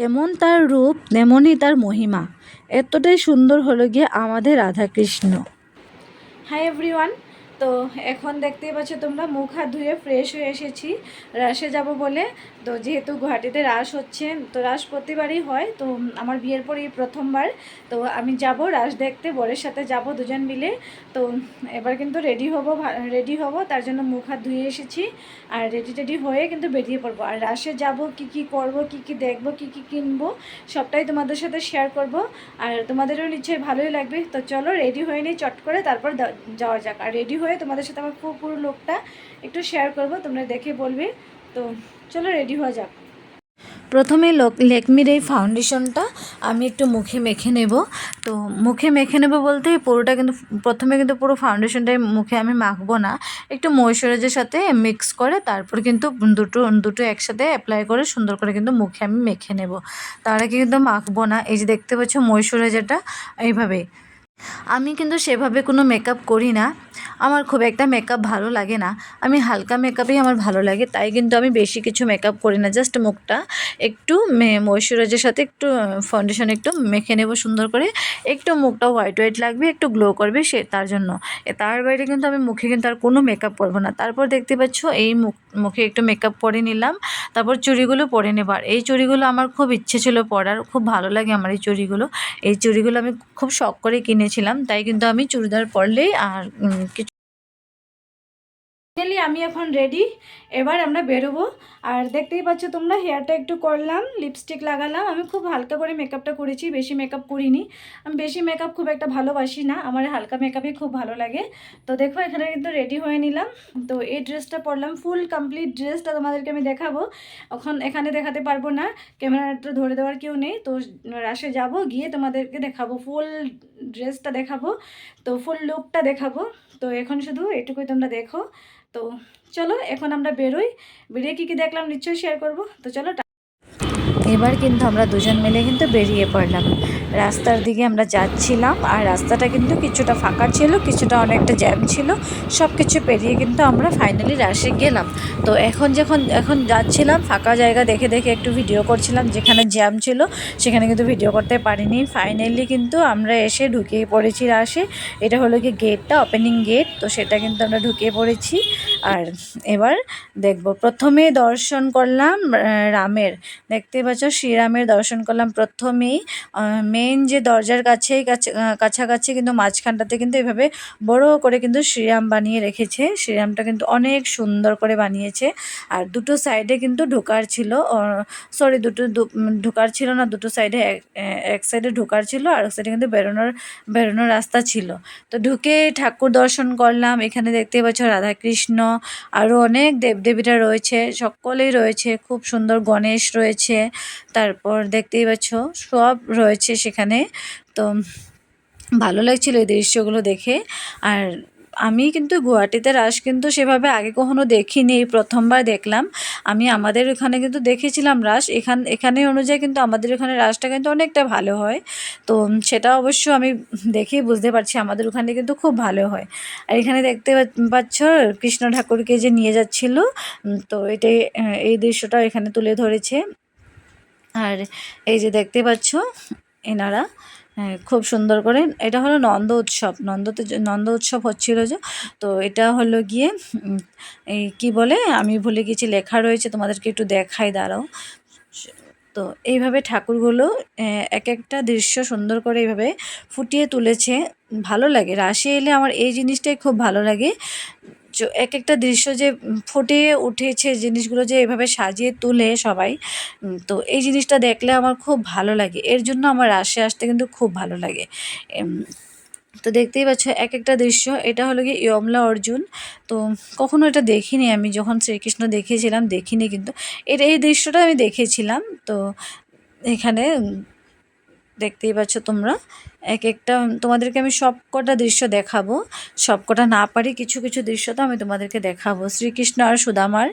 যেমন তার রূপ, তেমনই তার মহিমা। এতটাই সুন্দর হলো গিয়ে আমাদের রাধাকৃষ্ণ। হাই এভরিওয়ান তো এখন দেখতেই পাচ্ছ তোমরা মুখ হাত ধুয়ে ফ্রেশ হয়ে এসেছি। রাশে যাব বলে। তো যেহেতু গুয়াহাটিতে রাস হচ্ছে, তো রাস প্রতিবারই হয়, তো আমার বিয়ের পরেই প্রথমবার। তো আমি যাব, রাস দেখতে, বরের সাথে যাব দুজন মিলে। তো এবার কিন্তু রেডি হব রেডি হব, তার জন্য মুখ হাত ধুয়ে এসেছি। আর রেডি টেডি হয়ে কিন্তু বেরিয়ে পড়ব। আর রাসে যাব, কি কি করব, কি কি দেখব, কি কি কিনবো, সবটাই তোমাদের সাথে শেয়ার করব। আর তোমাদেরও নিশ্চয়ই ভালোই লাগবে। তো চলো রেডি হয়ে নিই, চট করে তারপর যাওয়া যাক। আর রেডি হয়ে তোমাদের সাথে আমার পুরো পুরো লোকটা একটু শেয়ার করব, তোমরা দেখে বলবে। তো চলো রেডি হওয়া যাক। প্রথমে লেকমির এই ফাউন্ডেশনটা আমি একটু মুখে মেখে নেব। তো মুখে মেখে নেব বলতে পুরোটা কিন্তু প্রথমে কিন্তু পুরো ফাউন্ডেশনটাই মুখে আমি মাখবো না। একটু ময়শ্চারাইজারের সাথে মিক্স করে তারপর কিন্তু দুটো দুটো একসাথে অ্যাপ্লাই করে সুন্দর করে কিন্তু মুখে আমি মেখে নেব। তার আগে কিন্তু মাখবো না। এই যে দেখতে পাচ্ছ ময়শ্চারাইজারটা এইভাবে। আমি কিন্তু সেভাবে কোনো মেকআপ করি না। আমার খুব একটা মেকআপ ভালো লাগে না। আমি হালকা মেকআপই আমার ভালো লাগে, তাই কিন্তু আমি বেশি কিছু মেকআপ করি না। জাস্ট মুখটা একটু মে ময়শ্চারাইজারের সাথে একটু ফাউন্ডেশন একটু মেখে নেব সুন্দর করে। একটু মুখটা হোয়াইট হোয়াইট লাগবে, একটু গ্লো করবে সে, তার জন্য। তার বাইরে কিন্তু আমি মুখে কিন্তু আর কোনো মেকআপ করব না। তারপর দেখতে পাচ্ছ, এই মুখ, মুখে একটু মেকআপ পরে নিলাম। তারপর চুড়িগুলো পরে নেবার এই চুড়িগুলো আমার খুব ইচ্ছে ছিল পরার, খুব ভালো লাগে আমার এই চুড়িগুলো। এই চুড়িগুলো আমি খুব শখ করে কিনেছিলাম তাই কিন্তু আমি চুড়িদার পরলেই আর কিছু ফাইনালি আমি এখন রেডি এবার আমরা বেরোবো। আর দেখতেই পাচ্ছ তোমরা হেয়ারটা একটু করলাম লিপস্টিক লাগালাম। আমি খুব হালকা করে মেকআপটা করেছি, বেশি মেকআপ করিনি। আমি বেশি মেকআপ খুব একটা ভালোবাসি না, আমার হালকা মেকআপই খুব ভালো লাগে। তো দেখো, এখানে কিন্তু রেডি হয়ে নিলাম। তো এই ড্রেসটা পরলাম ফুল কমপ্লিট ড্রেসটা তোমাদেরকে আমি দেখাবো। এখন এখানে দেখাতে পারব না, ক্যামেরাটা ধরে দেওয়ার কেউ নেই। তো রাশে যাব, গিয়ে তোমাদেরকে দেখাবো ফুল ড্রেসটা দেখাবো। তো ফুল লুকটা দেখাবো। তো এখন শুধু এটুকুই তোমরা দেখো। তো চলো এখন আমরা বেরোই। বেরিয়ে কী কী দেখলাম নিশ্চয়ই শেয়ার করব। তো চলো এবার কিন্তু আমরা দুজন মিলে কিন্তু বেরিয়ে পড়লাম। রাস্তার দিকে আমরা যাচ্ছিলাম আর রাস্তাটা কিন্তু কিছুটা ফাঁকা ছিল, কিছুটা অনেকটা জ্যাম ছিল সব কিছু পেরিয়ে কিন্তু আমরা ফাইনালি রাশে গেলাম। তো এখন যখন, এখন যাচ্ছিলাম, ফাঁকা জায়গা দেখে দেখে একটু ভিডিও করছিলাম যেখানে জ্যাম ছিল, সেখানে কিন্তু ভিডিও করতে পারিনি। ফাইনালি কিন্তু আমরা এসে ঢুকিয়ে পড়েছি রাশে এটা হলো কি গেটটা ওপেনিং গেট তো সেটা কিন্তু আমরা ঢুকিয়ে পড়েছি। আর এবার দেখব, প্রথমে দর্শন করলাম রামের। দেখতে পাচ্ছ শ্রীরামের দর্শন করলাম প্রথমেই। মেন যে দরজার কাছেই কাছে কাছাকাছি কিন্তু মাঝখানটাতে কিন্তু এভাবে বড় করে কিন্তু শ্রীরাম বানিয়ে রেখেছে। শ্রীরামটা কিন্তু অনেক সুন্দর করে বানিয়েছে। আর দুটো সাইডে কিন্তু ঢোকার ছিল। সরি দুটো ঢোকার ছিল না, দুটো সাইডে এক সাইডে ঢোকার ছিল, আর এক সাইডে কিন্তু বেরোনোর বেরোনোর রাস্তা ছিল। তো ঢুকে ঠাকুর দর্শন করলাম। এখানে দেখতে পাচ্ছ রাধাকৃষ্ণ আরও অনেক দেবদেবীরা রয়েছে, সকলেই রয়েছে, খুব সুন্দর গণেশ রয়েছে। তারপর দেখতেই পাচ্ছ, সব রয়েছে সেখানে। তো ভালো লাগছিল এই দৃশ্যগুলো দেখে। আর আমি কিন্তু গুয়াহাটিতে রাস কিন্তু সেভাবে আগে কখনো দেখিনি, এই প্রথমবার দেখলাম। আমি আমাদের এখানে কিন্তু দেখেছিলাম রাস। এখান, এখানে অনুযায়ী কিন্তু আমাদের এখানে রাসটা কিন্তু অনেকটা ভালো হয়। তো সেটা অবশ্য আমি দেখেই বুঝতে পারছি, আমাদের ওখানে কিন্তু খুব ভালো হয়। আর এখানে দেখতে পাচ্ছ কৃষ্ণ ঠাকুরকে যে নিয়ে যাচ্ছিল তো এটাই এই দৃশ্যটা এখানে তুলে ধরেছে। আর এই যে দেখতে পাচ্ছ এনারা হ্যাঁ, খুব সুন্দর করে এটা হলো নন্দ উৎসব। নন্দতে নন্দ উৎসব হচ্ছিল যে তো এটা হলো গিয়ে এই কি বলে আমি ভুলে গেছি লেখা রয়েছে তোমাদেরকে একটু দেখাই দাঁড়াও। তো এইভাবে ঠাকুরগুলো এক একটা দৃশ্য সুন্দর করে এইভাবে ফুটিয়ে তুলেছে ভালো লাগে। রাশি এলে আমার এই জিনিসটাই খুব ভালো লাগে। এক একটা দৃশ্য যে ফুটিয়ে উঠেছে, জিনিসগুলো যে এভাবে সাজিয়ে তুলে সবাই তো এই জিনিসটা দেখলে আমার খুব ভালো লাগে। এর জন্য আমার রাশে আসতে কিন্তু খুব ভালো লাগে। তো দেখতেই পাচ্ছ এক একটা দৃশ্য, এটা হলো গিয়ে ইয়মলা অর্জুন। তো কখনো এটা দেখিনি আমি, যখন শ্রীকৃষ্ণ দেখিয়েছিলাম, দেখিনি কিন্তু। এর, এই দৃশ্যটা আমি দেখেছিলাম। তো এখানে দেখতেই পাচ্ছ তোমরা। এক একটা, তোমাদেরকে আমি সব কটা দৃশ্য দেখাবো। সব কটা না পারি কিছু কিছু দৃশ্য তো আমি তোমাদেরকে দেখাবো। শ্রীকৃষ্ণ আর সুদামার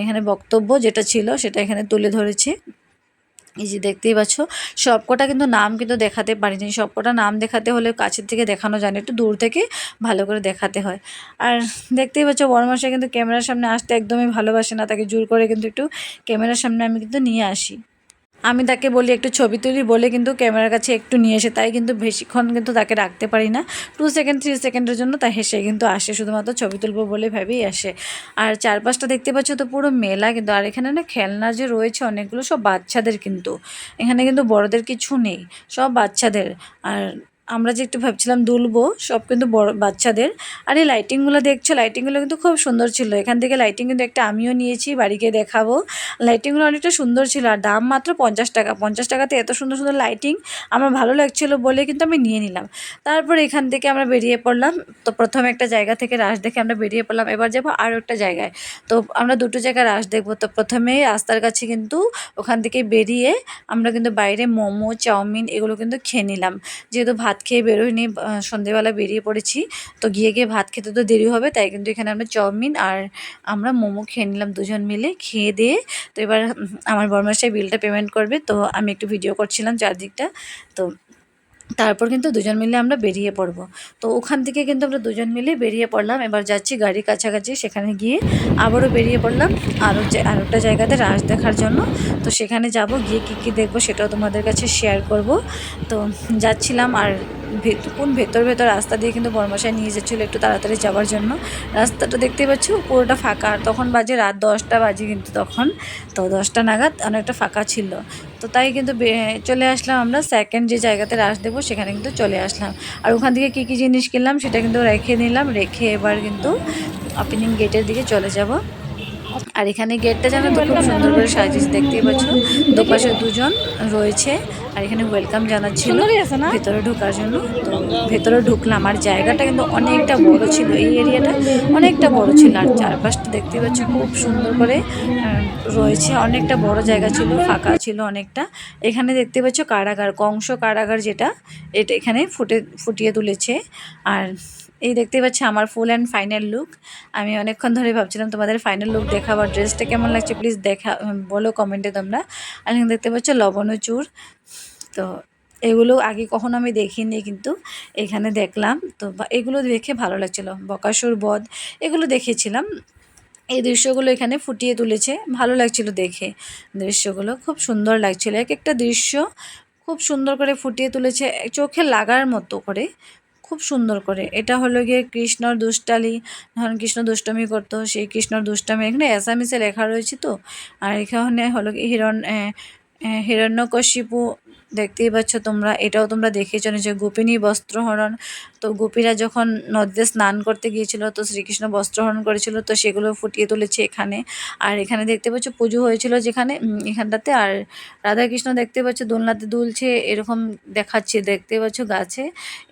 এখানে বক্তব্য যেটা ছিল সেটা এখানে তুলে ধরেছে। এই যে দেখতেই পাচ্ছ, সবকটা কিন্তু নাম কিন্তু দেখাতে পারিনি। সবকটা নাম দেখাতে হলে কাছের থেকে দেখানো যায় না, একটু দূর থেকে ভালো করে দেখাতে হয়। আর দেখতেই পাচ্ছ বড়মাসা কিন্তু ক্যামেরার সামনে আসতে একদমই ভালোবাসে না, তাকে জোর করে কিন্তু একটু ক্যামেরার সামনে আমি কিন্তু নিয়ে আসি। আমি তাকে বলি, একটু ছবি তুলি, বলে কিন্তু ক্যামেরার কাছে একটু নিয়ে এসে, তাই কিন্তু বেশিক্ষণ কিন্তু তাকে রাখতে পারি না। টু সেকেন্ড থ্রি সেকেন্ডের জন্য তাই হেসে কিন্তু আসে, শুধুমাত্র ছবি তুলবো বলে ভেবেই আসে। আর চারপাশটা দেখতে পাচ্ছ তো পুরো মেলা কিন্তু, আর এখানে না খেলনা যে রয়েছে অনেকগুলো সব বাচ্চাদের কিন্তু। এখানে কিন্তু বড়দের কিছু নেই, সব বাচ্চাদের। আর আমরা যে একটু ভাবছিলাম দুলবো, সব কিন্তু বড় বাচ্চাদের। আর এই লাইটিংগুলো দেখছ? লাইটিংগুলো কিন্তু খুব সুন্দর ছিল। এখান থেকে লাইটিং কিন্তু একটা আমিও নিয়েছি, বাড়িকে দেখাবো। লাইটিংগুলো অনেকটা সুন্দর ছিল। আর দাম মাত্র পঞ্চাশ টাকা। পঞ্চাশ টাকাতে এত সুন্দর সুন্দর লাইটিং আমার ভালো লাগছিল বলে কিন্তু আমি নিয়ে নিলাম। তারপর এখান থেকে আমরা বেরিয়ে পড়লাম। তো প্রথমে একটা জায়গা থেকে রাস দেখে আমরা বেরিয়ে পড়লাম। এবার যাব আরও একটা জায়গায়। তো আমরা দুটো জায়গায় রাস দেখব। তো প্রথমে রাস্তার কাছে কিন্তু ওখান থেকে বেরিয়ে আমরা কিন্তু বাইরে মোমো, চাউমিন এগুলো কিন্তু খেয়ে নিলাম। যেহেতু ভাত খেয়ে বেরোয়নি সন্ধেবেলা বেরিয়ে পড়েছি। তো গিয়ে গিয়ে ভাত খেতে তো দেরি হবে, তাই কিন্তু এখানে আমরা চাউমিন আর আমরা মোমো খেয়ে নিলাম দুজন মিলে, খেয়ে দিয়ে। তো এবার আমার বরমাসাই বিলটা পেমেন্ট করবে, তো আমি একটু ভিডিও করছিলাম চারদিকটা। তো তারপর কিন্তু দুজন মিলে আমরা বেরিয়ে পড়ব। তো ওখান থেকে কিন্তু আমরা দুজন মিলে বেরিয়ে পড়লাম। এবার যাচ্ছি গাড়ি কাছাকাছি, সেখানে গিয়ে আবারও বেরিয়ে পড়লাম। আরও আরেকটা জায়গাতে রাস দেখার জন্য। তো সেখানে যাব, গিয়ে কী কী দেখব সেটাও তোমাদের কাছে শেয়ার করব। তো যাচ্ছিলাম আর কোন ভেতর ভেতর রাস্তা দিয়ে কিন্তু বর্মাশায় নিয়ে যাচ্ছিল একটু তাড়াতাড়ি যাওয়ার জন্য। রাস্তাটা দেখতে পাচ্ছ পুরোটা ফাঁকা। আর তখন বাজে রাত দশটা বাজে কিন্তু তখন। তো দশটা নাগাদ অনেকটা ফাঁকা ছিল। তো তাই কিন্তু চলে আসলাম আমরা সেকেন্ড যে জায়গাতে রাস দেবো সেখানে কিন্তু চলে আসলাম। আর ওখান থেকে কী কী জিনিস কিনলাম সেটা কিন্তু রেখে নিলাম। রেখে এবার কিন্তু ওপেনিং গেটের দিকে চলে যাব। আর এখানে গেটটা জানো তো খুব সুন্দর করে সাজিয়েছে দেখতেই পাচ্ছ। দুপাশে দুজন রয়েছে আর এখানে ওয়েলকাম জানাচ্ছিল ভেতরে ঢোকার জন্য। তো ভেতরে ঢুকলাম আর জায়গাটা কিন্তু অনেকটা বড় ছিল এই এরিয়াটা অনেকটা বড় ছিল আর চারপাশটা দেখতেই পাচ্ছ খুব সুন্দর করে রয়েছে। অনেকটা বড় জায়গা ছিল ফাঁকা ছিল অনেকটা। এখানে দেখতে পাচ্ছ কারাগার কংস কারাগার যেটা এটা এখানে ফুটে ফুটিয়ে তুলেছে। আর এই দেখতে পাচ্ছি আমার ফুল অ্যান্ড ফাইনাল লুক আমি অনেকক্ষণ ধরে ভাবছিলাম তোমাদের ফাইনাল লুক দেখাবার ড্রেসটা কেমন লাগছে প্লিজ দেখা বলো কমেন্টে তোমরা। আর এখানে দেখতে পাচ্ছ লবণ চূড় তো এগুলো আগে কখনো আমি দেখিনি কিন্তু এখানে দেখলাম। তো এগুলো দেখে ভালো লাগছিল। বকাসুর বধ, এগুলো দেখেছিলাম। এই দৃশ্যগুলো এখানে ফুটিয়ে তুলেছে। ভালো লাগছিল দেখে দৃশ্যগুলো। খুব সুন্দর লাগছিল। এক একটা দৃশ্য খুব সুন্দর করে ফুটিয়ে তুলেছে। চোখে লাগার মতো করে খুব সুন্দর করে। এটা হলো গিয়ে কৃষ্ণর দুষ্টালি। ধরুন কৃষ্ণ দুষ্টমি করতো, সেই কৃষ্ণর দুষ্টামি। এখানে অ্যাসামিসে লেখা রয়েছে তো। আর এখানে হলো হিরণ হিরণ্যকশিপু দেখতেই পাচ্ছ তোমরা, এটাও তোমরা দেখেছ যে গোপিনী বস্ত্রহরণ। তো গোপীরা যখন নদীতে স্নান করতে গিয়েছিল, তো শ্রীকৃষ্ণ বস্ত্রহরণ করেছিল, তো সেগুলো ফুটিয়ে তুলেছে এখানে। আর এখানে দেখতে পাচ্ছ পুজো হয়েছিল যেখানে এখানটাতে। আর রাধাকৃষ্ণ দেখতে পাচ্ছ দোলনাতে দুলছে, এরকম দেখাচ্ছে, দেখতে পাচ্ছ গাছে।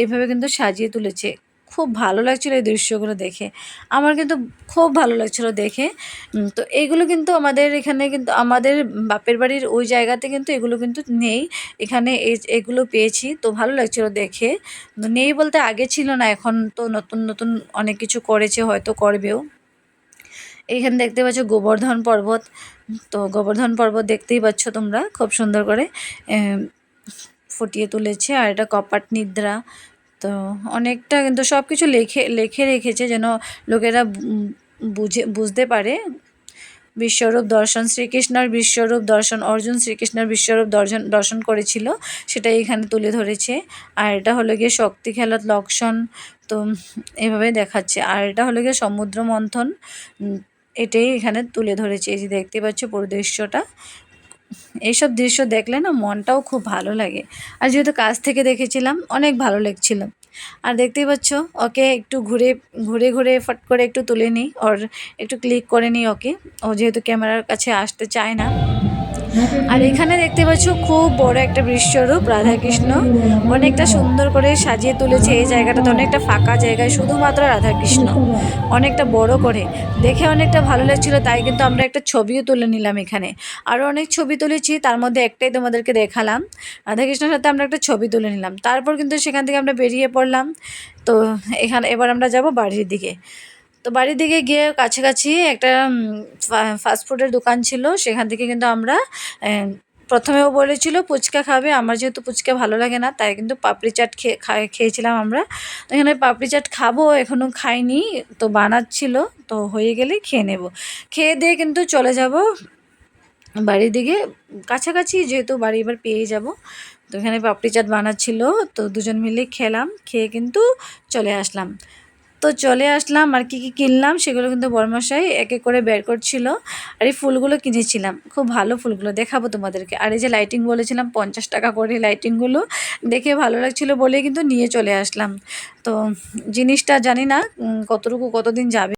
এইভাবে কিন্তু সাজিয়ে তুলেছে। খুব ভালো লাগছিল এই দৃশ্যগুলো দেখে। আমার কিন্তু খুব ভালো লাগছিল দেখে। তো এইগুলো কিন্তু আমাদের এখানে কিন্তু আমাদের বাপের বাড়ির ওই জায়গাতে কিন্তু এগুলো কিন্তু নেই। এখানে এগুলো পেয়েছি, তো ভালো লাগছিল দেখে। নেই বলতে আগে ছিল না, এখন তো নতুন নতুন অনেক কিছু করেছে, হয়তো করবেও। এইখানে দেখতে পাচ্ছ গোবর্ধন পর্বত। তো গোবর্ধন পর্বত দেখতেই পাচ্ছ তোমরা, খুব সুন্দর করে ফুটিয়ে তুলেছে। আর এটা কপাট নিদ্রা। তো অনেকটা কিন্তু সব কিছু লেখে লেখে রেখেছে যেন লোকেরা বুঝে, বুঝতে পারে। বিশ্বরূপ দর্শন শ্রীকৃষ্ণর বিশ্বরূপ দর্শন, অর্জুন শ্রীকৃষ্ণের বিশ্বরূপ দর্শন দর্শন করেছিল সেটা এখানে তুলে ধরেছে। আর এটা হলো গিয়ে শক্তি খেলাত লক্ষণ, তো এভাবে দেখাচ্ছে। আর এটা হলো গিয়ে সমুদ্র মন্থন এটাই এখানে তুলে ধরেছে। এই যে দেখতে পাচ্ছ পুরো দৃশ্যটা এইসব দৃশ্য দেখলে না মনটাও খুব ভালো লাগে। আর যেহেতু কাজ থেকে দেখেছিলাম, অনেক ভালো লেগছিল। আর দেখতেই পাচ্ছ, ওকে একটু ঘুরে ঘুরে ঘুরে ফট করে একটু তুলে নিই, ওর একটু ক্লিক করে নিই ওকে। ও যেহেতু ক্যামেরার কাছে আসতে চায় না। আর এখানে দেখতে পাচ্ছ খুব বড় একটা বিশ্বরূপ রাধাকৃষ্ণ। অনেকটা সুন্দর করে সাজিয়ে তুলেছে এই জায়গাটাতে, অনেকটা ফাঁকা জায়গায়, শুধুমাত্র রাধাকৃষ্ণ। অনেকটা বড় করে। দেখে অনেকটা ভালো লাগছিল, তাই কিন্তু আমরা একটা ছবিও তুলে নিলাম এখানে। আরও অনেক ছবি তুলেছি, তার মধ্যে একটাই তোমাদেরকে দেখালাম। রাধাকৃষ্ণের সাথে আমরা একটা ছবি তুলে নিলাম। তারপর কিন্তু সেখান থেকে আমরা বেরিয়ে পড়লাম। তো এখানে, এবার আমরা যাব বাড়ির দিকে। তো বাড়ির দিকে গিয়ে কাছাকাছি একটা ফাস্টফুডের দোকান ছিল। সেখান থেকে কিন্তু আমরা আহ, প্রথমেও বলেছিল ফুচকা খাবে। আমার যেহেতু ফুচকা ভালো লাগে না তাই কিন্তু পাপড়ি চাট খেয়ে খেয়েছিলাম আমরা। এখানে পাপড়ি চাট খাব এখনও খাইনি। তো বানাচ্ছিল তো হয়ে গেলে খেয়ে নেব। খেয়ে দিয়ে কিন্তু চলে যাব বাড়ির দিকে। কাছাকাছি যেহেতু বাড়ি এবার পেয়ে যাব। তো এখানে পাপড়ি চাট বানাচ্ছিল তো দুজন মিলে খেলাম। খেয়ে কিন্তু চলে আসলাম। তো চলে আসলাম আর কি কি কিনলাম সেগুলো কিন্তু বর্মাশাই একে করে বের করছিল। আর এই ফুলগুলো কিনেছিলাম। খুব ভালো ফুলগুলো। দেখাবো তোমাদেরকে। আর এই যে লাইটিং বলেছিলাম, পঞ্চাশ টাকা করে লাইটিংগুলো দেখে ভালো লাগছিল বলে কিন্তু নিয়ে চলে আসলাম। তো জিনিসটা জানি না কতটুকু কতদিন যাবে।